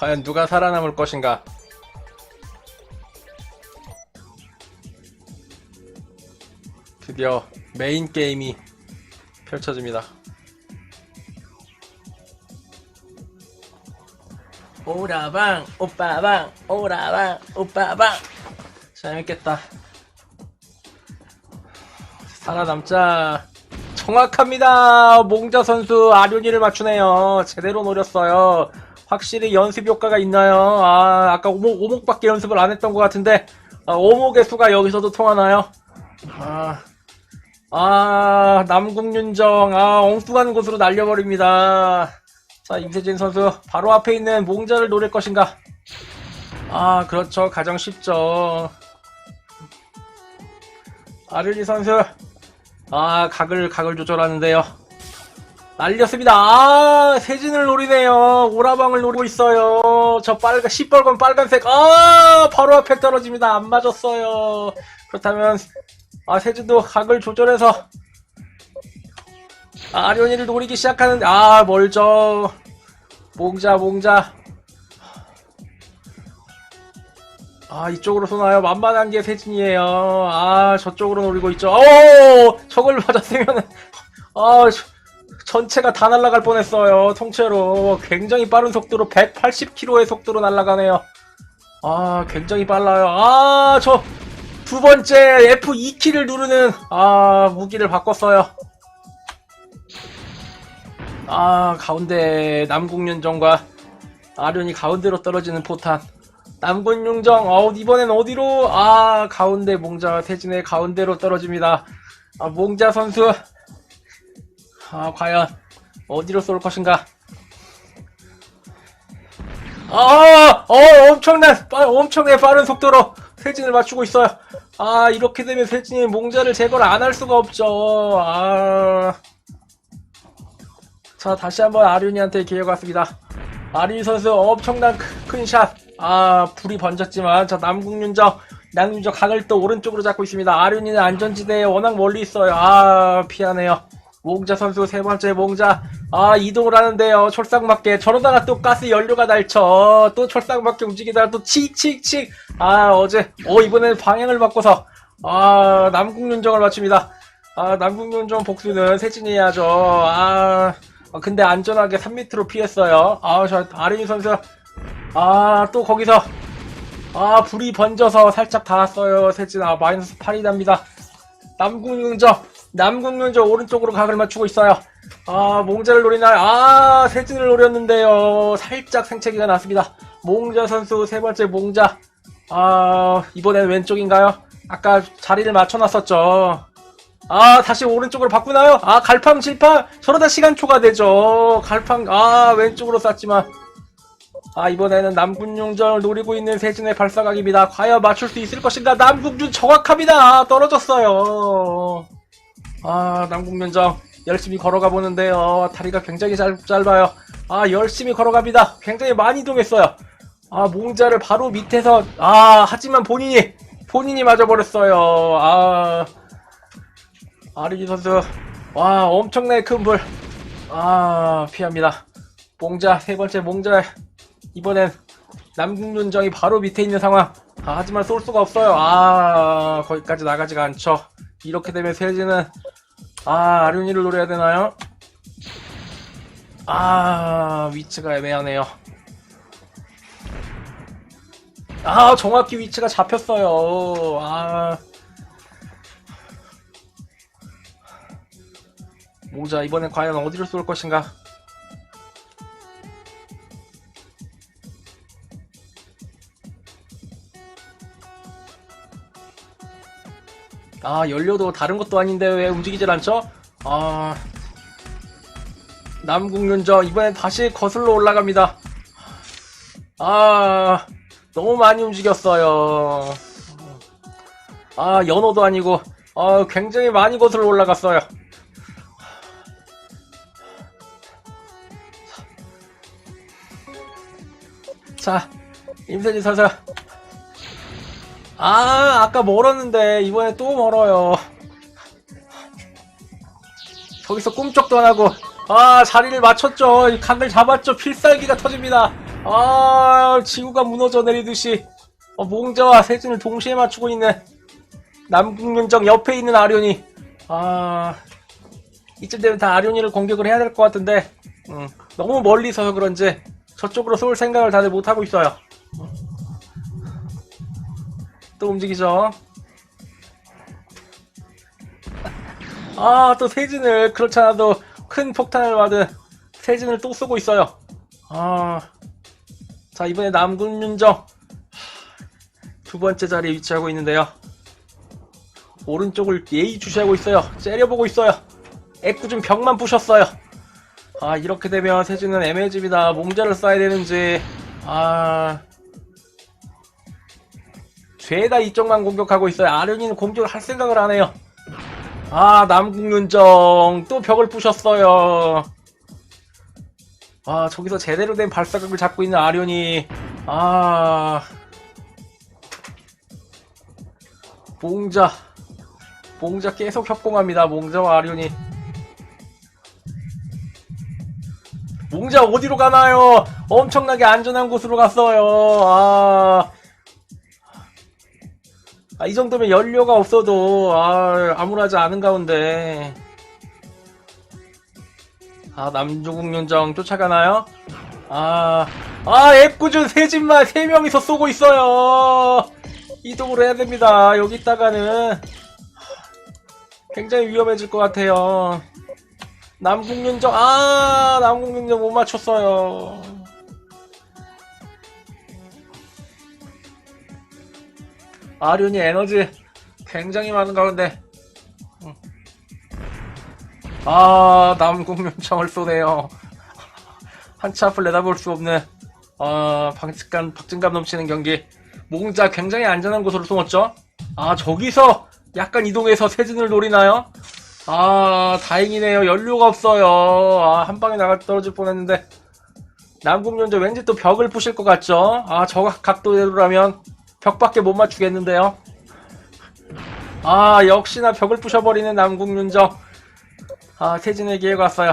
과연 누가 살아남을 것인가? 드디어 메인 게임이 펼쳐집니다. 오라방, 오빠방, 오라방, 오빠방. 재밌겠다. 살아남자. 정확합니다. 몽자 선수 아륜이를 맞추네요. 제대로 노렸어요. 확실히 연습 효과가 있나요? 아, 아까 오목, 오목밖에 연습을 안 했던 것 같은데, 아, 오목의 수가 여기서도 통하나요? 아, 아, 남궁윤정, 아, 엉뚱한 곳으로 날려버립니다. 자, 임세진 선수, 바로 앞에 있는 몽자를 노릴 것인가? 아, 그렇죠. 가장 쉽죠. 아르리 선수, 아, 각을, 각을 조절하는데요. 날렸습니다. 아, 세진을 노리네요. 오라방을 노리고 있어요. 저 빨간, 시뻘건 빨간색. 아, 바로 앞에 떨어집니다. 안 맞았어요. 그렇다면, 아, 세진도 각을 조절해서, 아, 아련이를 노리기 시작하는데, 아, 멀죠. 몽자, 몽자. 아, 이쪽으로 쏘나요? 만만한 게 세진이에요. 아, 저쪽으로 노리고 있죠. 오! 저걸 맞았으면은, 아, 저- 전체가 다 날아갈 뻔했어요. 통째로. 굉장히 빠른 속도로 180km의 속도로 날아가네요. 아, 굉장히 빨라요. 아, 저 두 번째 F2키를 누르는 아, 무기를 바꿨어요. 아, 가운데 남궁윤정과 아련이 가운데로 떨어지는 포탄. 남궁윤정, 어, 이번엔 어디로? 아, 가운데 몽자 세진의 가운데로 떨어집니다. 아, 몽자 선수. 아, 과연 어디로 쏠 것인가? 아, 어, 엄청난, 빠, 엄청나게 빠른 속도로 세진을 맞추고 있어요. 아, 이렇게 되면 세진이 몽자를 제거를 안 할 수가 없죠. 아. 자, 다시 한번 아륜이한테 기회가 왔습니다. 아륜 선수 엄청난 크- 큰 샷. 아, 불이 번졌지만, 자, 남궁윤정, 남궁윤정 각을 또 오른쪽으로 잡고 있습니다. 아륜이는 안전지대에 워낙 멀리 있어요. 아, 피하네요. 몽자 선수 세 번째 몽자. 아, 이동을 하는데요. 철상맞게. 저러다가 또 가스 연료가 날쳐. 또 철상맞게 움직이다가 또 칙칙칙. 아, 어제, 어, 이번엔 방향을 바꿔서, 아, 남궁윤정을 맞춥니다. 아, 남궁윤정 복수는 세진이 해야죠. 아, 아, 근데 안전하게 3m로 피했어요. 아, 저, 아린이 선수. 아, 또 거기서. 아, 불이 번져서 살짝 닿았어요. 세진. 아, 마이너스 8이 납니다. 남궁윤정. 남궁윤정 오른쪽으로 각을 맞추고 있어요. 아, 몽자를 노리나요? 아, 세진을 노렸는데요. 살짝 생채기가 났습니다. 몽자 선수 세 번째 몽자. 아, 이번엔 왼쪽인가요? 아까 자리를 맞춰놨었죠. 아, 다시 오른쪽으로 바꾸나요? 아, 갈팡 질팡. 저러다 시간 초과되죠. 갈팡, 아, 왼쪽으로 쐈지만. 아, 이번에는 남군용전을 노리고 있는 세진의 발사각입니다. 과연 맞출 수 있을 것인가? 남국준 정확합니다. 떨어졌어요. 아, 남국면정 열심히 걸어가 보는데요. 다리가 굉장히 짧, 짧아요. 아, 열심히 걸어갑니다. 굉장히 많이 이동했어요. 아, 몽자를 바로 밑에서, 아, 하지만 본인이, 본인이 맞아버렸어요. 아, 아르기 선수, 와, 엄청나게 큰 불. 아, 피합니다. 몽자, 세 번째 몽자, 이번엔 남궁윤정이 바로 밑에 있는 상황. 아, 하지만 쏠 수가 없어요. 아, 거기까지 나가지가 않죠. 이렇게 되면 세진은, 아, 아륜이를 노려야 되나요? 아, 위치가 애매하네요. 아, 정확히 위치가 잡혔어요. 아. 모자, 이번엔 과연 어디로 쏠 것인가? 아, 연료도 다른 것도 아닌데 왜 움직이질 않죠? 아. 남궁윤정, 이번엔 다시 거슬러 올라갑니다. 아, 너무 많이 움직였어요. 아, 연호도 아니고, 아, 굉장히 많이 거슬러 올라갔어요. 자, 임세진 선수. 아, 아까 멀었는데, 이번에 또 멀어요. 거기서 꿈쩍도 안 하고, 아, 자리를 맞췄죠. 이 각을 잡았죠. 필살기가 터집니다. 아, 지구가 무너져 내리듯이 어, 몽자와 세진을 동시에 맞추고 있는 남궁윤정 옆에 있는 아련이 아 이쯤 되면 다 아련이를 공격을 해야 될 것 같은데 음, 너무 멀리 서서 그런지 저쪽으로 쏠 생각을 다들 못하고 있어요 또 움직이죠 아 또 세진을 그렇잖아도 큰 폭탄을 받은 세진을 또 쏘고 있어요 아 자 이번에 남궁윤정 두 번째 자리에 위치하고 있는데요. 오른쪽을 예의주시하고 있어요. 째려보고 있어요. 애꿎은 벽만 부셨어요. 아 이렇게 되면 세진은 애매해집니다. 몽자를 쏴야 되는지 아 죄다 이쪽만 공격하고 있어요. 아련이는 공격을 할 생각을 안 해요. 아 남궁윤정 또 벽을 부셨어요. 아 저기서 제대로 된 발사각을 잡고 있는 아련이. 아. 몽자. 몽자 계속 협공합니다. 몽자와 아련이. 몽자 어디로 가나요? 엄청나게 안전한 곳으로 갔어요. 아, 아, 이 정도면 연료가 없어도 아, 아무렇지 않은 가운데 아 남조국윤정 쫓아가나요? 아, 아 앱구준 세진만 세 명이서 쏘고 있어요. 이동을 해야 됩니다. 여기 있다가는 굉장히 위험해질 것 같아요. 남국윤정, 아, 남국윤정 못 맞췄어요. 아륜이 에너지 굉장히 많은 가운데, 음. 아, 남국윤정을 쏘네요. 한치 앞을 내다볼 수 없는 어, 박진감, 박진감 넘치는 경기. 몽자 굉장히 안전한 곳으로 숨었죠. 아 저기서 약간 이동해서 세진을 노리나요? 아 다행이네요. 연료가 없어요. 아 한 방에 나가 떨어질 뻔했는데 남궁 연자 왠지 또 벽을 부실 것 같죠? 아 저 각도대로라면 벽밖에 못 맞추겠는데요. 아 역시나 벽을 부셔버리는 남궁윤정. 아 세진의 기회가 왔어요.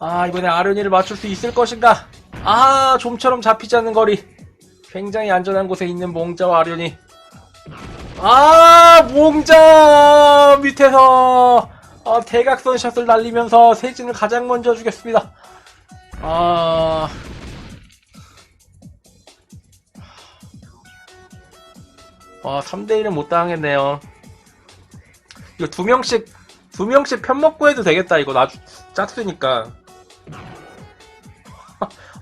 아 이번에 아련이를 맞출 수 있을 것인가 아 좀처럼 잡히지 않는 거리 굉장히 안전한 곳에 있는 몽자와 아련이 아 몽자 밑에서 어, 대각선 샷을 날리면서 세진을 가장 먼저 주겠습니다 아 와, 3대1은 못 당하겠네요. 이거 두 명씩, 두 명씩 편 먹고 해도 되겠다, 이거. 나주, 짝수니까.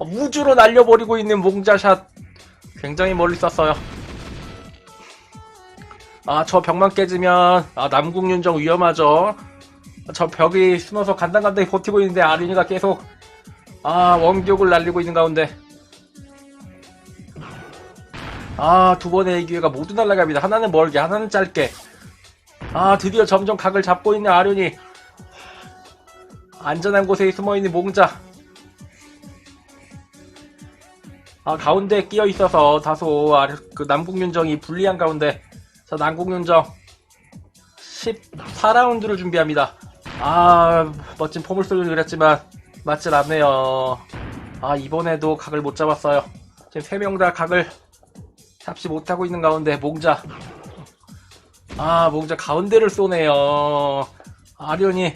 우주로 날려버리고 있는 몽자샷 굉장히 멀리 쐈어요. 아, 저 벽만 깨지면, 아, 남궁윤정 위험하죠. 저 벽이 숨어서 간당간당히 버티고 있는데 아린이가 계속, 아, 원격을 날리고 있는 가운데. 아, 두 번의 기회가 모두 날아갑니다. 하나는 멀게, 하나는 짧게. 아, 드디어 점점 각을 잡고 있는 아련이. 안전한 곳에 숨어 있는 몽자. 아, 가운데 끼어 있어서 다소 아래, 그 남국윤정이 불리한 가운데 자 남국윤정 14라운드를 준비합니다. 아 멋진 포물소리를 그렸지만 맞질 않네요. 아 이번에도 각을 못 잡았어요. 지금 세명다 각을 잡지 못하고 있는 가운데 몽자 아 몽자 가운데를 쏘네요. 아련이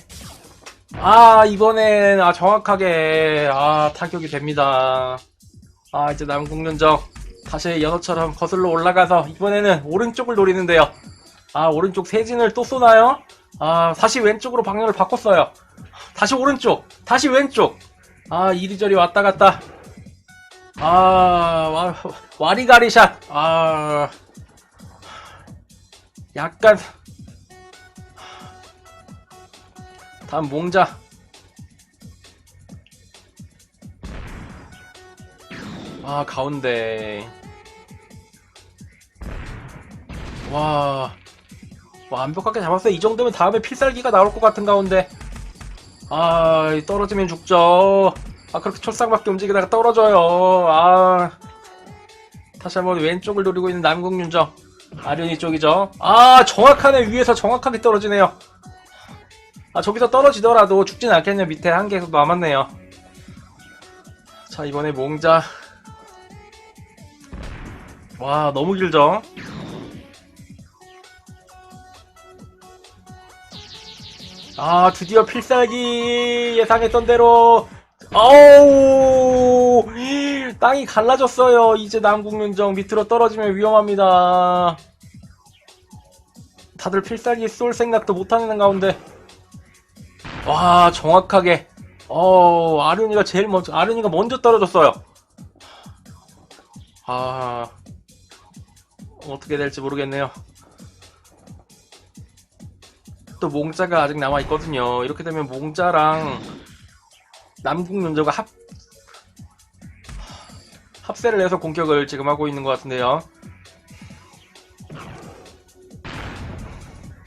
아 이번엔 아 정확하게 아 타격이 됩니다. 아 이제 남국윤정 다시 연어처럼 거슬러 올라가서 이번에는 오른쪽을 노리는데요. 아 오른쪽 세진을 또 쏘나요? 아 다시 왼쪽으로 방향을 바꿨어요. 다시 오른쪽, 다시 왼쪽. 아 이리저리 왔다 갔다. 아 와, 와리가리 샷. 아 약간. 다음 몽자. 아 가운데. 와 완벽하게 잡았어요. 이 정도면 다음에 필살기가 나올 것 같은 가운데. 아 떨어지면 죽죠 아 그렇게 철상밖에 움직이다가 떨어져요. 아. 다시 한번 왼쪽을 노리고 있는 남궁윤정. 아련이 쪽이죠. 아 정확하네. 위에서 정확하게 떨어지네요. 아 저기서 떨어지더라도 죽진 않겠네요. 밑에 한 개에서 남았네요. 자, 이번에 몽자. 와, 너무 길죠? 아, 드디어 필살기 예상했던 대로. 어우! 땅이 갈라졌어요. 이제 남국윤정 밑으로 떨어지면 위험합니다. 다들 필살기 쏠 생각도 못하는 가운데. 와, 정확하게. 어, 아륜이가 제일 먼저, 아륜이가 먼저 떨어졌어요. 아, 어떻게 될지 모르겠네요. 또 몽자가 아직 남아 있거든요. 이렇게 되면 몽자랑 남국면조가 합, 합세를 해서 공격을 지금 하고 있는 것 같은데요.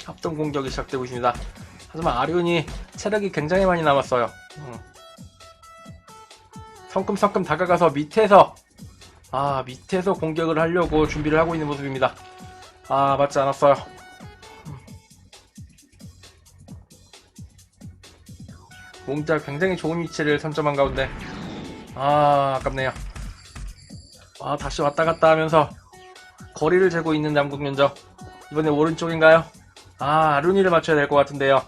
합동 공격이 시작되고 있습니다. 하지만 아륜이 체력이 굉장히 많이 남았어요. 음. 성큼성큼 다가가서 밑에서 아 밑에서 공격을 하려고 준비를 하고 있는 모습입니다. 아 맞지 않았어요. 몽자 굉장히 좋은 위치를 선점한 가운데 아 아깝네요. 아 다시 왔다 갔다 하면서 거리를 재고 있는 남국면적 이번에 오른쪽인가요? 아 아룬이를 맞춰야 될 것 같은데요.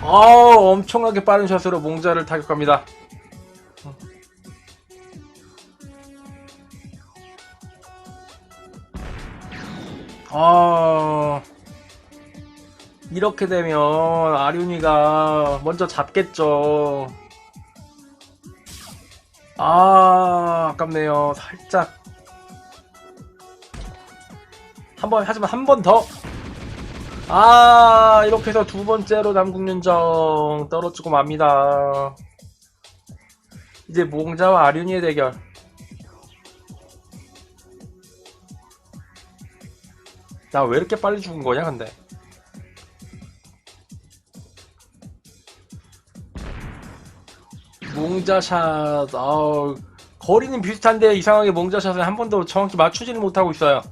아 엄청나게 빠른 샷으로 몽자를 타격합니다. 아 이렇게 되면 아륜이가 먼저 잡겠죠. 아 아깝네요. 살짝 한 번 하지만 한 번 더. 아 이렇게 해서 두 번째로 남국윤정 떨어지고 맙니다. 이제 몽자와 아륜이의 대결. 나 왜 이렇게 빨리 죽은 거냐 근데. 몽자샷, 아우, 거리는 비슷한데 이상하게 몽자샷을 한 번도 정확히 맞추지는 못하고 있어요.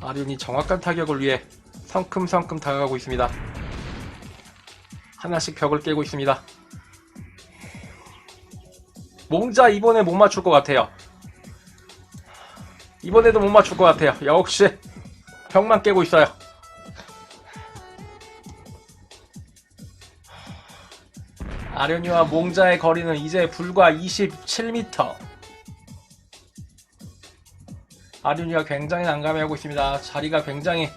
아륜이 정확한 타격을 위해 성큼성큼 다가가고 있습니다. 하나씩 벽을 깨고 있습니다. 몽자 이번에 못 맞출 것 같아요. 이번에도 못 맞출 것 같아요. 역시 벽만 깨고 있어요. 아련이와 몽자의 거리는 이제 불과 27m. 아륜이가 굉장히 난감해하고 있습니다. 자리가 굉장히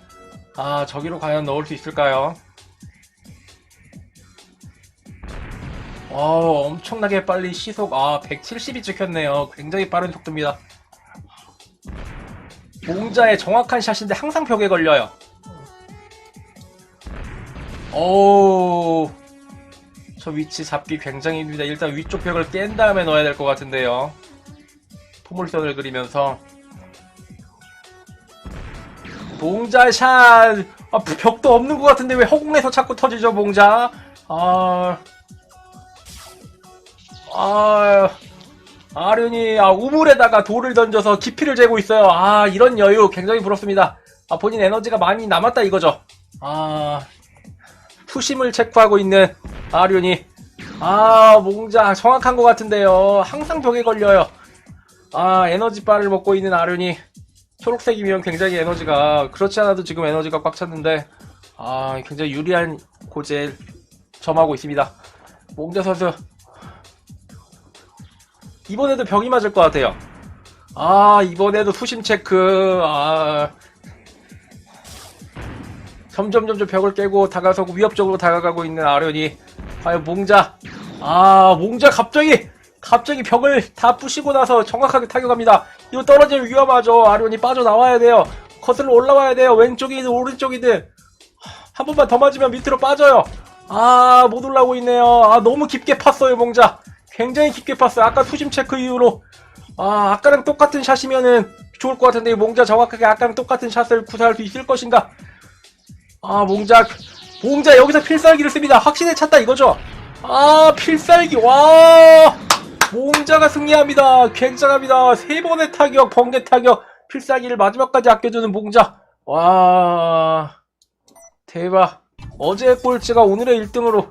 아 저기로 과연 넣을 수 있을까요? 어 엄청나게 빨리 시속 아 170이 찍혔네요. 굉장히 빠른 속도입니다. 몽자의 정확한 샷인데 항상 벽에 걸려요. 오, 저 위치 잡기 굉장히 힘듭니다. 일단 위쪽 벽을 깬 다음에 넣어야 될 것 같은데요. 포물선을 그리면서. 몽자샷! 아, 벽도 없는 것 같은데 왜 허공에서 자꾸 터지죠 몽자? 아... 아... 아련이 아, 우물에다가 돌을 던져서 깊이를 재고 있어요. 아 이런 여유 굉장히 부럽습니다. 아 본인 에너지가 많이 남았다 이거죠. 아... 후심을 체크하고 있는 아련이 아 몽자 정확한 것 같은데요. 항상 벽에 걸려요. 아 에너지바를 먹고 있는 아련이 초록색이면 굉장히 에너지가 그렇지 않아도 지금 에너지가 꽉 찼는데 아 굉장히 유리한 고지에 점하고 있습니다. 몽자 선수. 이번에도 병이 맞을 것 같아요. 아 이번에도 수심 체크. 아 점점 점점 벽을 깨고 다가서고 위협적으로 다가가고 있는 아련이 과연 몽자 아 몽자 갑자기 갑자기 벽을 다 부시고 나서 정확하게 타격합니다. 이거 떨어지면 위험하죠. 아련이 빠져나와야 돼요. 거슬러 올라와야 돼요. 왼쪽이든 오른쪽이든. 한 번만 더 맞으면 밑으로 빠져요. 아, 못 올라오고 있네요. 아, 너무 깊게 팠어요, 몽자. 굉장히 깊게 팠어요. 아까 수심 체크 이후로. 아, 아까랑 똑같은 샷이면은 좋을 것 같은데, 몽자 정확하게 아까랑 똑같은 샷을 구사할 수 있을 것인가? 아, 몽자, 몽자 여기서 필살기를 씁니다. 확신에 찼다 이거죠? 아, 필살기, 와! 몽자가 승리합니다. 굉장합니다. 세 번의 타격, 번개 타격, 필살기를 마지막까지 아껴주는 몽자. 와, 대박. 어제의 꼴찌가 오늘의 1등으로